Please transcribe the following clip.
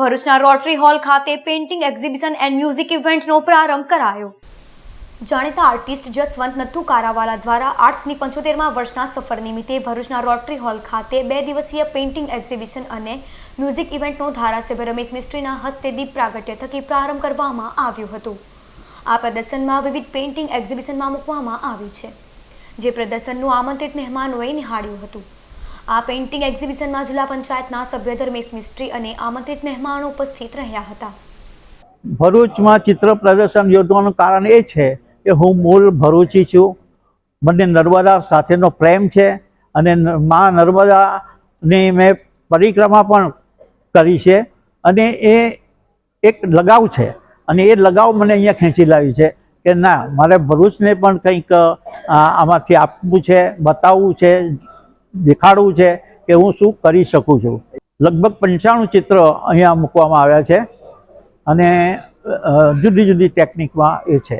ભરૂચના rotary hall ખાતે painting exhibition and music ઇવેન્ટનો પ્રારંભ કરાયો. જાણીતા આર્ટિસ્ટ જસવંત નથુ કારાવાલા દ્વારા આર્ટ્સની પંચોતેરમાં વર્ષના સફર નિમિત્તે ભરૂચના રોટરી હોલ ખાતે બે દિવસીય પેઇન્ટિંગ એક્ઝિબિશન અને મ્યુઝિક ઇવેન્ટનો ધારાસભ્ય રમેશ મિસ્ત્રીના હસ્તે દીપ પ્રાગટ્ય થકી પ્રારંભ કરવામાં આવ્યું હતું. આ પ્રદર્શનમાં વિવિધ પેઇન્ટિંગ એક્ઝિબિશનમાં મૂકવામાં આવ્યું છે, જે પ્રદર્શનનું આમંત્રિત મહેમાનોએ નિહાળ્યું હતું. આ પેઇન્ટિંગ એક્ઝિબિશનમાં જિલ્લા પંચાયતના સભ્ય ધર્મેશ મિસ્ત્રી અને આમંત્રિત મહેમાનો ઉપસ્થિત રહ્યા હતા. ભરૂચમાં ચિત્ર પ્રદર્શન યોજવાનું કારણ એ છે કે હું મૂળ ભરૂચી છું. મને નર્મદા સાથેનો પ્રેમ છે અને મા નર્મદાની મેં પરિક્રમા પણ કરી છે અને એ એક લગાવ છે અને એ લગાવ મને અહીંયા ખેંચી લાવી છે કે ના, મારે ભરૂચને પણ કંઈક આમાંથી આપવું છે, બતાવવું છે દેખાડવું છે કે હું શું કરી શકું છું. લગભગ પંચાણું ચિત્ર અહીંયા મૂકવામાં આવ્યા છે. અને જુદી જુદી ટેકનિકમાં એ છે.